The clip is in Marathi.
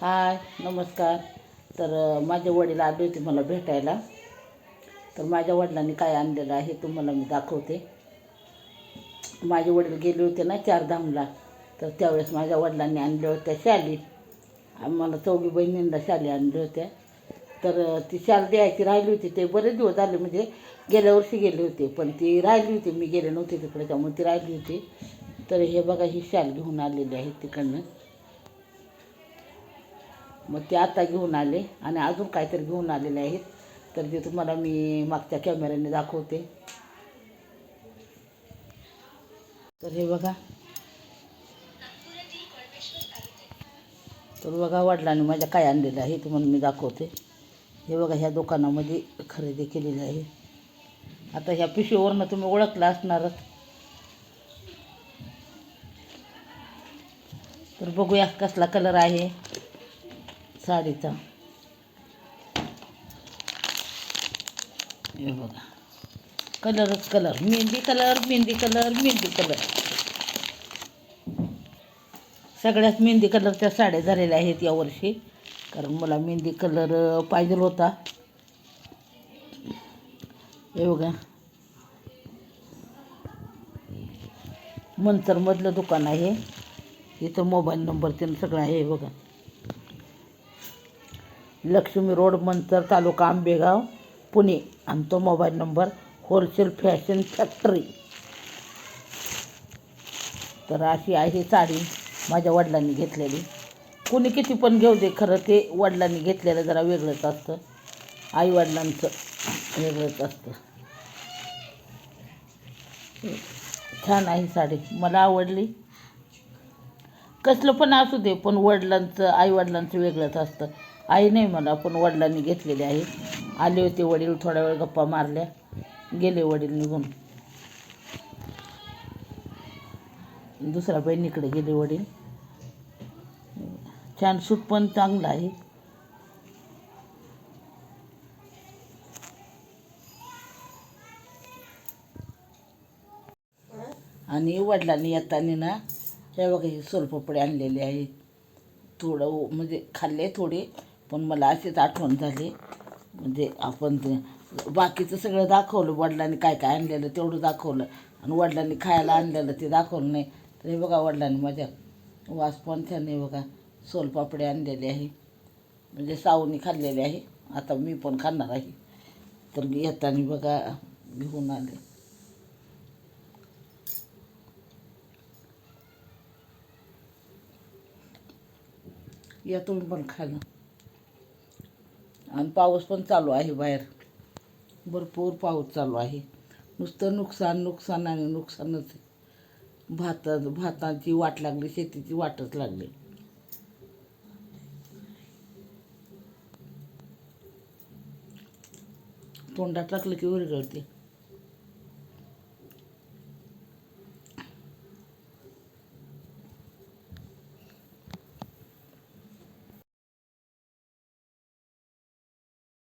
हाय नमस्कार. तर माझे वडील आले होते मला भेटायला. तर माझ्या वडिलांनी काय आणलेलं आहे तुम्हाला मी दाखवते. माझे वडील गेले होते ना चारधामला. तर त्यावेळेस माझ्या वडिलांनी आणल्या होत्या शाली. आम्हाला चौघी बहिणींना शाली आणल्या होत्या. तर ती शाल द्यायची राहिली होती. ते बरेच दिवस झाले म्हणजे गेल्या वर्षी गेले होते. पण ती राहिली होती. मी गेले नव्हते तिकडे त्यामुळे ती राहिली होती. तर हे बघा ही शाल घेऊन आलेली आहे तिकडनं. मग ते आता घेऊन आले आणि अजून काहीतरी घेऊन आलेले आहेत. तर ते तुम्हाला मी मागच्या कॅमेऱ्याने दाखवते. तर हे बघा. तर बघा वडिलांनी माझ्या काय आणलेलं आहे तुम्हाला मी दाखवते. हे बघा ह्या दुकानामध्ये खरेदी केलेली आहे. आता ह्या पिशवीवरनं तुम्ही ओळखला असणारच. तर बघूया कसला कलर आहे. साडीचा. हे बघा. कलरच colour. Mehndi colour mehndi colour mehndi colour. सगळ्यात मेहंदी कलरच्या साड्या झालेल्या आहेत यावर्षी कारण मला मेहंदी कलर पाहिजे होता. हे बघा. मंतरमधलं दुकान आहे. इथं मोबाईल नंबर त्यानं सगळं आहे बघा. लक्ष्मी रोड मंचर तालुका आंबेगाव पुणे. आणि तो mobile number wholesale fashion factory. तर अशी आहे साडी माझ्या वडिलांनी घेतलेली. कोणी किती पण घेऊ दे खरं ते वडिलांनी घेतलेलं जरा वेगळंच असतं. आईवडिलांचं वेगळंच असतं. छान आहे साडी. मला आवडली. कसलं पण असू दे पण वडिलांचं आईवडिलांचं वेगळंच असतं. आई नाही म्हणा पण वडिलांनी घेतलेले आहे. आले होते वडील थोडा वेळ गप्पा मारल्या. गेले वडील निघून. दुसऱ्या बहिणीकडे गेले वडील. छान सूट पण चांगलं आहे. आणि वडिलांनी येताना ना हे बघा हे सोलपपडे आणलेले आहे थोडं म्हणजे खाल्ले थोडे. पण मला अशीच आठवण झाली. म्हणजे आपण ते बाकीचं सगळं दाखवलं वडिलांनी काय काय आणलेलं तेवढं दाखवलं. आणि वडिलांनी खायला आणलेलं ते दाखवलं नाही. तर हे बघा वडिलांनी माझ्या वास पण छान आहे बघा सोलपापडे आणलेले आहे. म्हणजे सावनी खाल्लेली आहे. आता मी पण खाणार आहे. तर येताना बघा घेऊन आले. या तुम्ही पण खायला. आणि पाऊस पण चालू आहे बाहेर. भरपूर पाऊस चालू आहे. नुसतं नुकसान नुकसान आणि नुकसानच भात भाता भाताची वाट लागली शेतीची वाटच लागली. तोंडात टाकलं की विरगळते